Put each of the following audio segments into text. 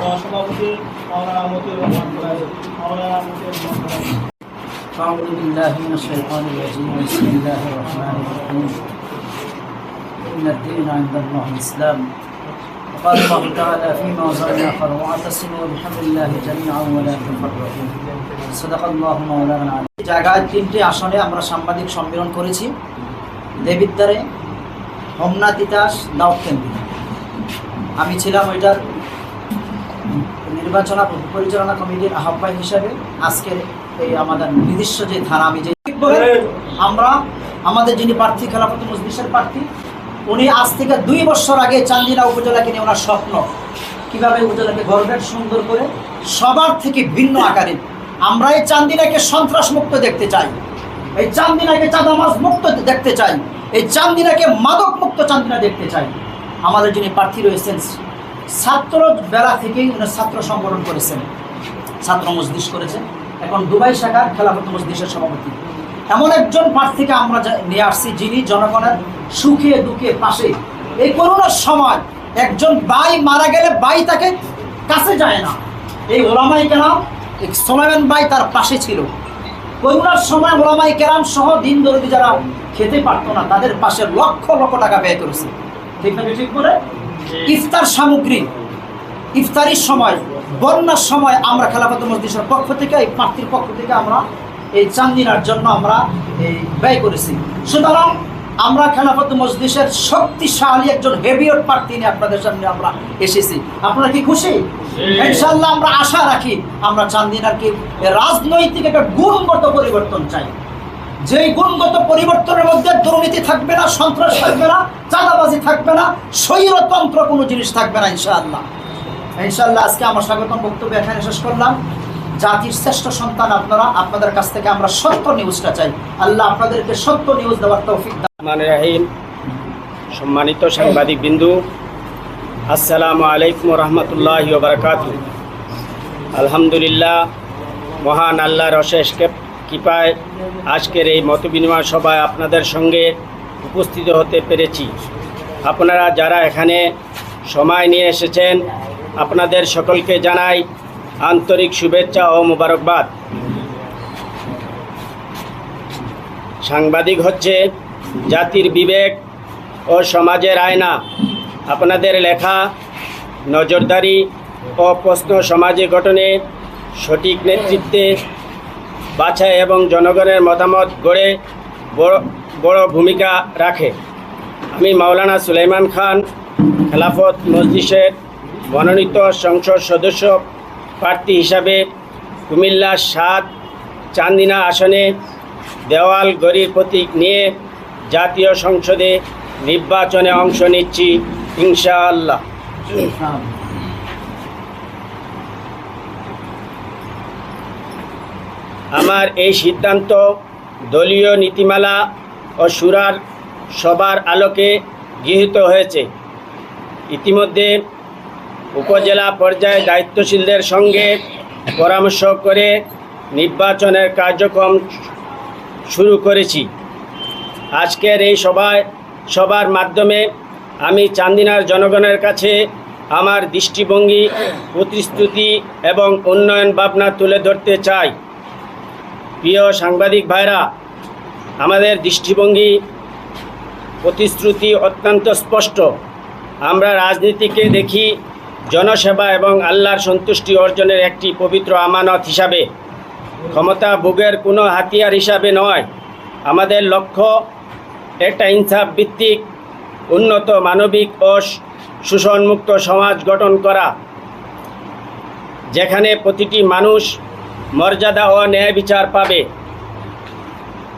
সভাপতি মাওলানা মতিউর রহমান কোরআন মাওলানা মতিউর রহমান কোরআন أعوذ بالله من الشيطان الرجيم بسم الله الرحمن الرحيم إن الدين عند الله الإسلام وقال الله تعالى في موضع آخر واعتصموا بحبل الله জমিআন ولا تفرقوا صدق الله مولانا العظيم জায়গায় তিনটি আসনে আমরা সাংবাদিক সম্মেলন করেছি দেবিদ্বারে হোমনা তিতাস দাউদ কেন্দ্রে আমি ছিলাম ওইটার নির্বাচনা পরিচালনা কমিটির আহ্বায়ক হিসাবে আজকের এই আমাদের নিজস্ব যে ধারা, আমি যে আমরা, আমাদের যিনি প্রার্থী, খেলাফত মজলিসের প্রার্থী, উনি আজ থেকে দুই বছর আগে চান্দিনা উপজেলাকে নিয়ে ওনার স্বপ্ন, কীভাবে উপজেলাকে গর্বের সুন্দর করে সবার থেকে ভিন্ন আকারে আমরা এই চান্দিনাকে সন্ত্রাস মুক্ত দেখতে চাই, এই চান্দিনাকে চাঁদামাজ মুক্ত দেখতে চাই, এই চান্দিনাকে মাদক মুক্ত চান্দিনা দেখতে চাই। আমাদের যিনি প্রার্থী রয়েছেন ছাত্র বেলা থেকেই উনি ছাত্র সংগঠন করেছেন। ছাত্র মজলিস করেছেন। এখন দুবাই শাখার খেলাফত মজলিসের সভাপতি। এমন একজন প্রার্থীকে আমরা নিয়ে আসছি যিনি জনগণের সুখে দুঃখে পাশে। এই করোনার সময় একজন বাই মারা গেলে বাই তাকে কাছে যায় না। এই ওলামাই কেরাম, এই সোলাইমান বাই তার পাশে ছিল। করোনার সময় ওলামাই কেরাম সহ দিন দরদি যারা খেতে পারতো না, তাদের পাশে লক্ষ লক্ষ টাকা ব্যয় করেছে। ঠিক না ঠিক করে ইফতার সামগ্রী ইফতারির সময় বন্যার সময় আমরা খেলাফত মসজিদের পক্ষ থেকে এই প্রার্থীর পক্ষ থেকে আমরা এই চান্দিনার জন্য আমরা এই ব্যয় করেছি। সুতরাং আমরা খেলাফত মসজিদের শক্তিশালী একজন হেভিয়র প্রার্থী নিয়ে আপনাদের সামনে আমরা এসেছি। আপনারা কি খুশি? ইনশাল্লাহ আমরা আশা রাখি আমরা চান্দিনারকে রাজনৈতিক একটা গুণগত পরিবর্তন চাই। যেই গুণগত পরিবর্তনের মধ্যে দুর্নীতি থাকবে না, সন্ত্রাস থাকবে না, চাঁদাবাজি থাকবে না, স্বৈরতন্ত্র কোনো জিনিস থাকবে না, ইনশাআল্লাহ। ইনশাআল্লাহ আজকে আমার স্বাগতম বক্তব্য এখানে শেষ করলাম। জাতির শ্রেষ্ঠ সন্তান আপনারা, আপনাদের কাছ থেকে আমরা সত্য নিউজটা চাই। আল্লাহ আপনাদেরকে সত্য নিউজ দেওয়ার তৌফিক রাহিম, সম্মানিত সাংবাদিক বিন্দু, আসসালামু আলাইকুম রহমতুল্লাহ আলহামদুলিল্লাহ, মহান আল্লাহর অশেষ কৃপায় আজকের এই মত বিনিময় সভায় আপনাদের সঙ্গে উপস্থিত হতে পেরেছি। আপনারা যারা এখানে সময় নিয়ে এসেছেন, আপনাদের সকলকে জানাই আন্তরিক শুভেচ্ছা ও মোবারকবাদ। সাংবাদিক হচ্ছে জাতির বিবেক ও সমাজের আয়না। আপনাদের লেখা নজরদারি ও প্রশ্ন সমাজে গঠনে সঠিক নেতৃত্বে বাছাই এবং জনগণের মতামত গড়ে বড় বড় ভূমিকা রাখে। আমি মাওলানা সুলাইমান খান, খেলাফত মজলিসের মনোনীত সংসদ সদস্য, প্রার্থী হিসাবে কুমিল্লা সাত চান্দিনা আসনে দেওয়াল গড়ির প্রতীক নিয়ে জাতীয় সংসদে নির্বাচনে অংশ নিচ্ছি ইনশাআল্লাহ। আমার এই সিদ্ধান্ত দলীয় নীতিমালা ও সুরার সবার আলোকে গৃহীত হয়েছে। ইতিমধ্যে উপজেলা পর্যায়ে দায়িত্বশীলদের সঙ্গে পরামর্শ করে নির্বাচনের কার্যক্রম শুরু করেছি। আজকের এই সভায় সবার মাধ্যমে আমি চান্দিনার জনগণের কাছে আমার দৃষ্টিভঙ্গি, প্রতিশ্রুতি এবং উন্নয়ন ভাবনা তুলে ধরতে চাই। প্রিয় সাংবাদিক ভাইরা, আমাদের দৃষ্টিভঙ্গি, প্রতিশ্রুতি অত্যন্ত স্পষ্ট। আমরা রাজনীতিকে দেখি জনসেবা এবং আল্লাহর সন্তুষ্টি অর্জনের একটি পবিত্র আমানত হিসাবে। ক্ষমতা ভোগের কোনো হাতিয়ার হিসাবে নয়। আমাদের লক্ষ্য একটা ইনসাফ ভিত্তিক, উন্নত মানবিক ও শোষণমুক্ত সমাজ গঠন করা, যেখানে প্রতিটি মানুষ মর্যাদা ও ন্যায় বিচার পাবে।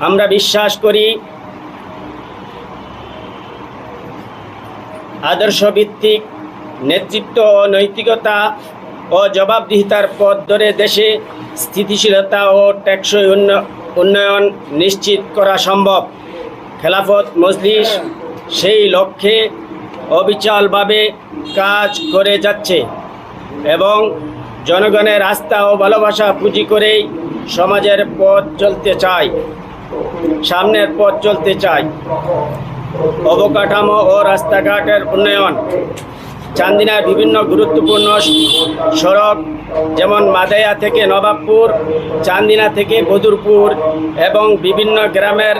আমরা বিশ্বাস করি, আদর্শভিত্তিক নেতৃত্ব ও নৈতিকতা ও জবাবদিহিতার পথ ধরে দেশে স্থিতিশীলতা ও টেকসই উন্ন- উন্নয়ন নিশ্চিত করা সম্ভব। খেলাফত মজলিস সেই লক্ষ্যে অবিচলভাবে কাজ করে যাচ্ছে এবং জনগণের আস্থা ও ভালোবাসা পুঁজি করেই সমাজের পথ চলতে চায় সামনের পথ চলতে চায় অবকাঠামো ও রাস্তাঘাটের উন্নয়ন, চান্দিনার বিভিন্ন গুরুত্বপূর্ণ সড়ক যেমন মাদায়া থেকে নবাবপুর, চান্দিনা থেকে বদুরপুর এবং বিভিন্ন গ্রামের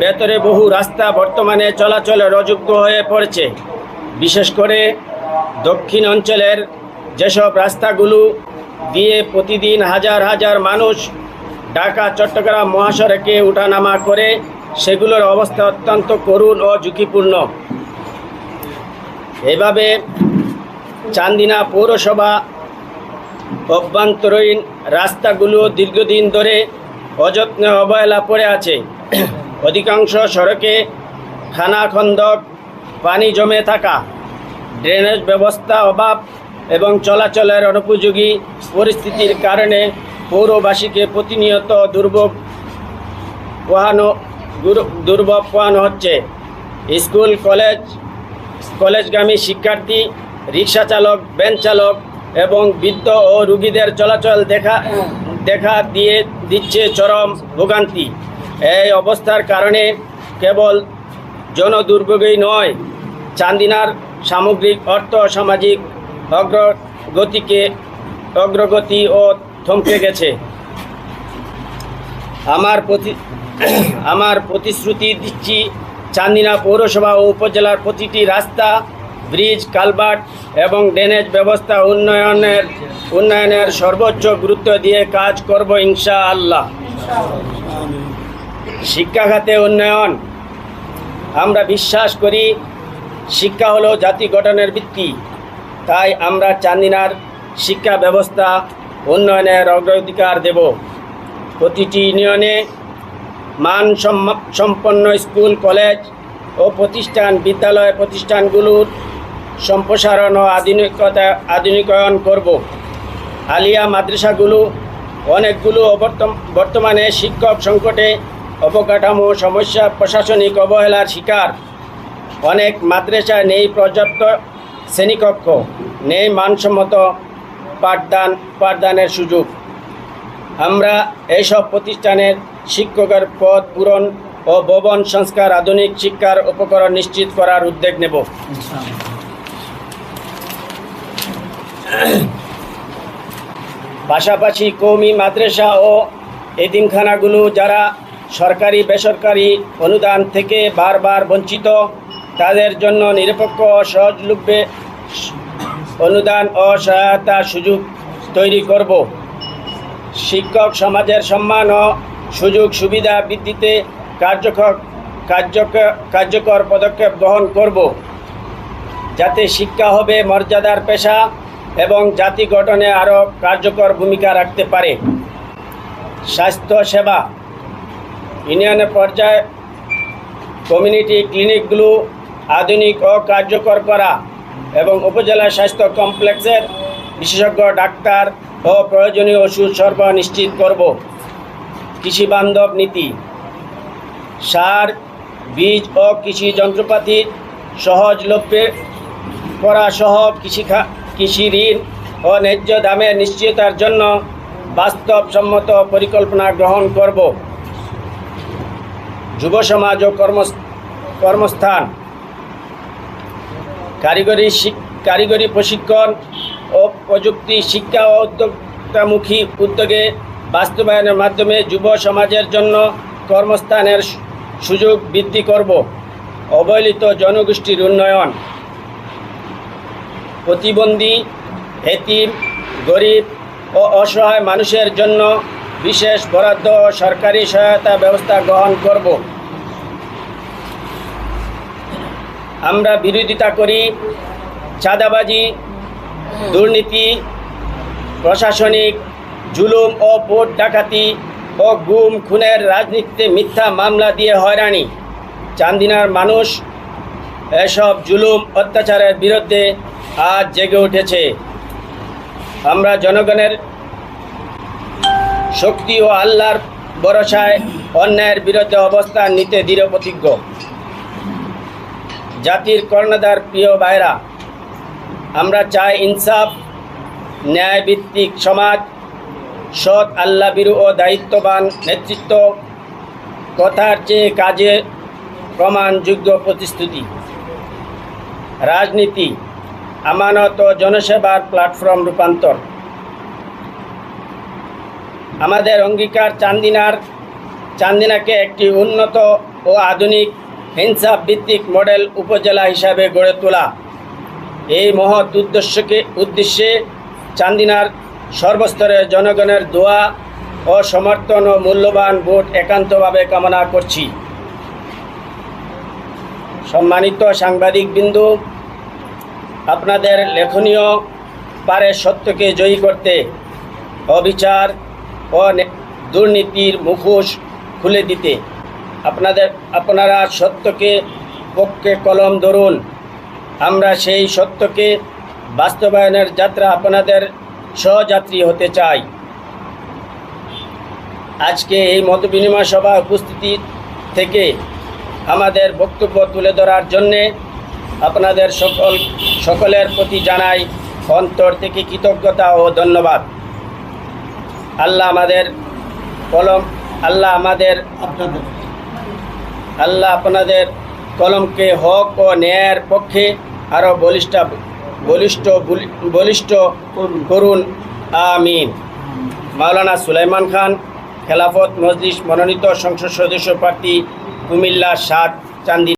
ভেতরে বহু রাস্তা বর্তমানে চলাচলের অযোগ্য হয়ে পড়েছে। বিশেষ করে দক্ষিণ অঞ্চলের যেসব রাস্তাগুলো দিয়ে প্রতিদিন হাজার হাজার মানুষ ঢাকা, চট্টগ্রাম মহাসড়কে উঠানামা করে, সেগুলোর অবস্থা অত্যন্ত করুণ ও ঝুঁকিপূর্ণ। এভাবে চান্দিনা পৌরসভা অভ্যন্তরীণ রাস্তাগুলো দীর্ঘদিন ধরে অযত্নে অবহেলা পড়ে আছে। অধিকাংশ সড়কে খানাখন্দক পানি জমে থাকা। ড্রেনেজ ব্যবস্থা অভাব এবং চলাচলের অনুপযোগী পরিস্থিতির কারণে পৌরবাসীকে প্রতিনিয়ত দুর্ভোগ পোহানো, দুর- দুর্ভোগ পোহানো হচ্ছে। স্কুল, কলেজ, কলেজগামী শিক্ষার্থী, রিক্সা চালক, ভ্যান চালক এবং বৃদ্ধ ও রুগীদের চলাচল দেখা দেখা দিয়ে দিচ্ছে চরম ভোগান্তি। এই অবস্থার কারণে কেবল জনদুর্ভোগই নয়, চান্দিনার সামগ্রিক, অর্থ, সামাজিক অগ্রগতিকে অগ্রগতি ও থমকে গেছে। আমার প্রতি আমার প্রতিশ্রুতি দিচ্ছি চান্দিনা পৌরসভা ও উপজেলার প্রতিটি রাস্তা, ব্রিজ কালভার্ট এবং ড্রেনেজ ব্যবস্থা উন্নয়নের উন্নয়নের সর্বোচ্চ গুরুত্ব দিয়ে কাজ করব ইনশা আল্লাহ শিক্ষা খাতে উন্নয়ন। আমরা বিশ্বাস করি শিক্ষা হলো জাতি গঠনের ভিত্তি। তাই আমরা চান্দিনার শিক্ষা ব্যবস্থা, উন্নয়নের অগ্রাধিকার দেব। প্রতিটি ইউনিয়নে মান সম্পন্ন স্কুল, কলেজ ও প্রতিষ্ঠান, বিদ্যালয় প্রতিষ্ঠানগুলোর সম্প্রসারণ ও আধুনিকতা, আধুনিকায়ন করব। আলিয়া মাদ্রাসাগুলো অনেকগুলো বর্তমানে শিক্ষক সংকটে অবকাঠামো, সমস্যা, প্রশাসনিক অবহেলার শিকার। অনেক মাদ্রাসায় নেই, পর্যাপ্ত শ্রেণীকক্ষ নেই, মানসম্মত পাঠদান, পাঠদানের সুযোগ। আমরা এইসব প্রতিষ্ঠানের শিক্ষকের পদ পূরণ ও ভবন সংস্কার, আধুনিক শিক্ষার উপকরণ নিশ্চিত করার উদ্যোগ নেব। পাশাপাশি কৌমি মাদ্রাসা ও এদিনখানাগুলো যারা সরকারি, বেসরকারি অনুদান থেকে বারবার বঞ্চিত তাদের জন্য নিরপেক্ষ ও সহজলভ্যে অনুদান ও সহায়তা সুযোগ তৈরি করব। শিক্ষক সমাজের সম্মান ও সুযোগ সুবিধা বৃদ্ধিতে কার্যকর কার্যকর পদক্ষেপ গ্রহণ করব। যাতে শিক্ষা হবে মর্যাদার পেশা এবং জাতি গঠনে আরও কার্যকর ভূমিকা রাখতে পারে। স্বাস্থ্য সেবা, ইউনিয়নের পর্যায়ে কমিউনিটি ক্লিনিকগুলো আধুনিক ও কার্যকর করা এবং উপজেলা স্বাস্থ্য কমপ্লেক্সের বিশেষজ্ঞ, ডাক্তার ও প্রয়োজনীয় ওষুধ সরবরাহ নিশ্চিত করব। কৃষি বান্ধব নীতি। সার, বীজ ও কৃষি যন্ত্রপাতির সহজলভ্যে করা সহ কৃষি কৃষি ঋণ ও ন্যায্য দামের নিশ্চয়তার জন্য বাস্তবসম্মত পরিকল্পনা গ্রহণ করব। যুব সমাজ ও কর্ম কর্মস্থান। কারিগরি কারিগরি প্রশিক্ষণ ও প্রযুক্তি শিক্ষা ও উদ্যোক্তামুখী উদ্যোগে বাস্তবায়নের মাধ্যমে যুব সমাজের জন্য কর্মস্থানের সুযোগ বৃদ্ধি করব। অবহেলিত জনগোষ্ঠীর উন্নয়ন। প্রতিবন্ধী এতিম গরিব ও অসহায় মানুষের জন্য বিশেষ বরাদ্দ সরকারি সহায়তা ব্যবস্থা গ্রহণ করব। আমরা বিরোধিতা করি, চাঁদাবাজি, দুর্নীতি, প্রশাসনিক জুলুম ও ভোট ডাকাতি ও গুম, খুনের রাজনীতিতে মিথ্যা মামলা দিয়ে হয়রানি। চান্দিনার মানুষ এসব জুলুম অত্যাচারের বিরুদ্ধে আজ জেগে উঠেছে। আমরা জনগণের শক্তি ও আল্লাহর ভরসায় অন্যায়ের বিরুদ্ধে অবস্থান নিতে দৃঢ় প্রতিজ্ঞ জাতির কর্ণধার প্রিয় ভাইরা, আমরা চাই ইনসাফ, ন্যায়ভিত্তিক সমাজ, সৎ আল্লাহ বিরু ও দায়িত্ববান নেতৃত্ব, কথার চেয়ে কাজে প্রমাণযোগ্য প্রতিশ্রুতি। রাজনীতি, আমানত ও জনসেবার প্ল্যাটফর্ম রূপান্তর। আমাদের অঙ্গীকার চান্দিনার, চান্দিনাকে একটি উন্নত ও আধুনিক হিংসা ভিত্তিক মডেল উপজেলা হিসাবে গড়ে তোলা। এই মহৎ উদ্দেশ্যকে, উদ্দেশ্যে চান্দিনার সর্বস্তরের জনগণের দোয়া ও সমর্থন ও মূল্যবান ভোট একান্তভাবে কামনা করছি। সম্মানিত সাংবাদিকবৃন্দু, আপনাদের লেখনীয় পারে সত্যকে জয়ী করতে অবিচার ও দুর্নীতির মুখোশ খুলে দিতে। আপনাদের, আপনারা সত্যকে পক্ষে কলম ধরুন। আমরা সেই সত্যকে বাস্তবায়নের যাত্রা আপনাদের সহযাত্রী হতে চাই। আজকে এই মত বিনিময় সভা উপস্থিতি থেকে আমাদের বক্তব্য তুলে ধরার জন্যে আপনাদের সকল, সকলের প্রতি জানাই অন্তর থেকে কৃতজ্ঞতা ও ধন্যবাদ। আল্লাহ আমাদের কলম, আল্লাহ আমাদের আপনাদের আল্লাহ আপনাদের কলমকে হক ও ন্যায়ের পক্ষে আরও বলিষ্ঠ বলিষ্ঠ বলিষ্ঠ করুন। আমিন। মাওলানা সুলাইমান খান, খেলাফত মজলিস মনোনীত সংসদ সদস্য প্রার্থী কুমিল্লা সাত চান্দি